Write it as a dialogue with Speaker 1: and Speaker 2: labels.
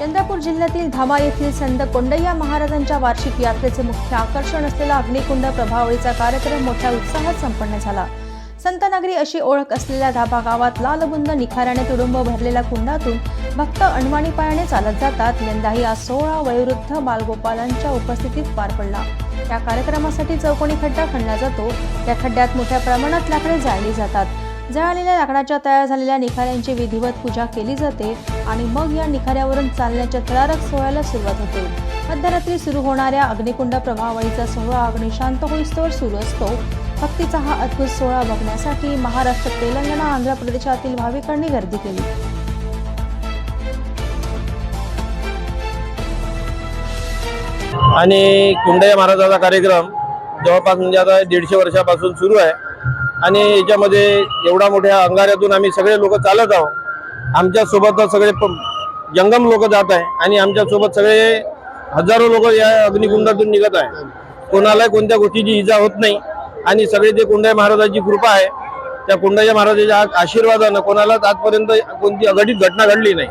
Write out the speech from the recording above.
Speaker 1: चंद्रपूर जिल्ह्यातील धामा येथील संत कोंडय्या महाराजांच्या वार्षिक यात्रेचे मुख्य आकर्षण असलेला अग्निकुंड प्रभावळीचा कार्यक्रम मोठ्या उत्साहात संपन्न झाला. संतनगरी अशी ओळख असलेल्या धाबा गावात लालबुंद निखाऱ्याने तुडुंब भरलेल्या कुंडातून भक्त अणवाणी पायाने चालत जातात. यंदाही हा सोहळा वयोवृद्ध बालगोपालांच्या उपस्थितीत पार पडला. या कार्यक्रमासाठी चौकोनी खड्डा खणला जातो. त्या खड्ड्यात मोठ्या प्रमाणात लाकडे जाळली जातात. जळालेल्या लाकडाच्या तयार झालेल्या निखाऱ्यांची विधिवत पूजा केली जाते आणि मग या निखाऱ्यावरून चालण्याच्या थरारक सोहळ्याला सुरुवात होते. मध्यरात्री सुरू होणाऱ्या अग्निकुंड प्रभावळीचा सोहळा अग्नि शांत होईस्तोवर सुरू असतो. भक्तीचा हा अद्भुत सोहळा बघण्यासाठी महाराष्ट्र तेलंगणा आंध्र प्रदेशातील भाविकांनी गर्दी केली.
Speaker 2: आणि कुंडया महाराजाचा कार्यक्रम जवळपास म्हणजे आता दीडशे वर्षापासून सुरू आहे. आणि याच्यामध्ये एवढ्या मोठ्या अंगाऱ्यातून आम्ही सगळे लोक चालत आहोत. आमच्यासोबत सगळे प- जंगम लोक जात आहे आणि आमच्यासोबत सगळे हजारो लोक या अग्निकुंडातून निघत आहे. कोणालाही कोणत्या गोष्टीची इजा होत नाही आणि सगळे ते कुंडाई महाराजाची कृपा आहे त्या कुंडया महाराजाच्या आशीर्वादानं कोणालाच आजपर्यंत कोणती अघटित घटना घडली नाही.